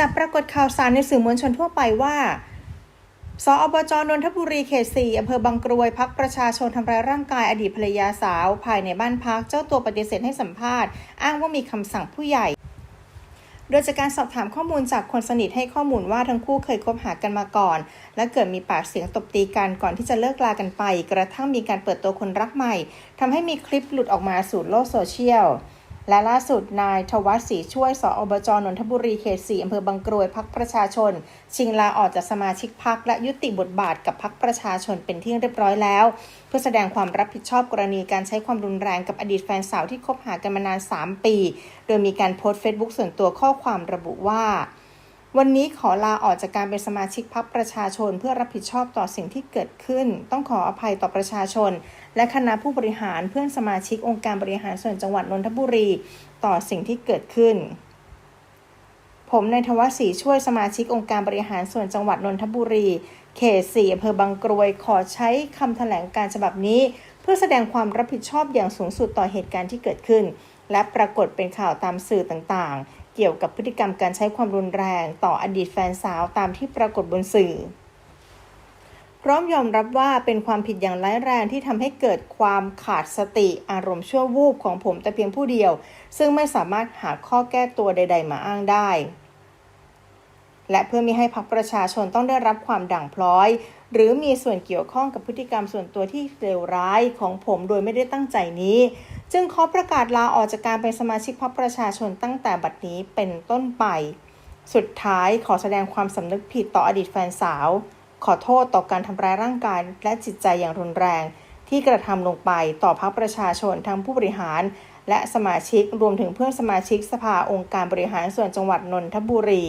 จากปรากฏข่าวสารในสื่อมวลชนทั่วไปว่า สอบจนนทบุรีเขต4อำเภอบางกรวยพักประชาชนทำร้ายร่างกายอดีตภรรยาสาว ภายในบ้านพักเจ้าตัวปฏิเสธให้สัมภาษณ์ อ้างว่ามีคำสั่งผู้ใหญ่ โดยจากการสอบถามข้อมูลจากคนสนิทให้ข้อมูลว่าทั้งคู่เคยคบหากันมาก่อน และเกิดมีปากเสียงตบตีกันก่อนที่จะเลิกลากันไป กระทั่งมีการเปิดตัวคนรักใหม่ทำให้มีคลิปหลุดออกมาสู่โลกโซเชียล และล่าสุดนายทวัชศรีช่วยสอบจนนทบุรีเขต4อำเภอบางกรวยพักประชาชน ชิงลาออกจากสมาชิกพักและยุติบทบาทกับพักประชาชนเป็นที่เรียบร้อยแล้ว เพื่อแสดงความรับผิดชอบกรณีการใช้ความรุนแรงกับอดีตแฟนสาวที่คบหากันมานาน 3 ปี โดยมีการโพสต์เฟซบุ๊กส่วนตัวข้อความระบุว่า วันนี้ขอลาออกจากการเป็นสมาชิกพักประชาชน เพื่อรับผิดชอบต่อสิ่งที่เกิดขึ้น ต้องขออภัยต่อประชาชน และคณะผู้บริหารเพื่อนสมาชิกองค์การบริหารส่วนจังหวัดนนทบุรี ต่อสิ่งที่เกิดขึ้น ผมในทวศรีช่วยสมาชิกองค์การบริหารส่วนจังหวัดนนทบุรี เขตสี่อำเภอบางกรวยขอใช้คำแถลงการฉบับนี้ เพื่อแสดงความรับผิดชอบอย่างสูงสุดต่อเหตุการณ์ที่เกิดขึ้น และปรากฏเป็นข่าวตามสื่อต่างๆ กี่ยวกับพฤติกรรมการใช้ความรุนแรงต่ออดีตแฟนสาวตามที่ปรากฏบนสื่อ พร้อมยอมรับว่าเป็นความผิดอย่างร้ายแรงที่ทำให้เกิดความขาดสติอารมณ์ชั่ววูบของผมแต่เพียงผู้เดียว ซึ่งไม่สามารถหาข้อแก้ตัวใด ๆ มาอ้างได้ และเพื่อไม่ให้พรรคประชาชนต้องได้รับความด่างพร้อย หรือมีส่วนเกี่ยวข้องกับพฤติกรรมส่วนตัวที่เลวร้ายของผมโดยไม่ได้ตั้งใจนี้ จึงขอประกาศลาออกจากการเป็นสมาชิกพรรคประชาชนตั้งแต่บัดนี้เป็นต้นไป สุดท้ายขอแสดงความสำนึกผิดต่ออดีตแฟนสาว ขอโทษต่อการทำร้ายร่างกายและจิตใจอย่างรุนแรง ที่กระทำลงไปต่อพรรคประชาชนทั้งผู้บริหาร และสมาชิกรวมถึงเพื่อนสมาชิกสภาองค์การบริหารส่วนจังหวัดนนทบุรี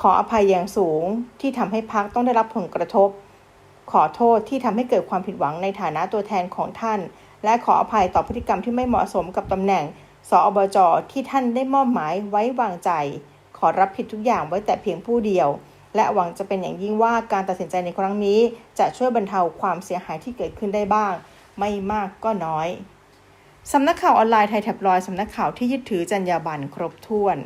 ขออภัยอย่างสูงที่ทำให้พักต้องได้รับผลกระทบ ขอโทษที่ทำให้เกิดความผิดหวังในฐานะตัวแทนของท่าน และขออภัยต่อพฤติกรรมที่ไม่เหมาะสมกับตำแหน่ง สอบจที่ท่านได้มอบหมายไว้วางใจ ขอรับผิดทุกอย่างไว้แต่เพียงผู้เดียว และหวังจะเป็นอย่างยิ่งว่าการตัดสินใจในครั้งนี้ จะช่วยบรรเทาความเสียหายที่เกิดขึ้นได้บ้าง ไม่มากก็น้อยสำนักข่าวออนไลน์ไทยแท็บลอยสำนักข่าวที่ยึดถือจรรยาบรรณครบถ้วน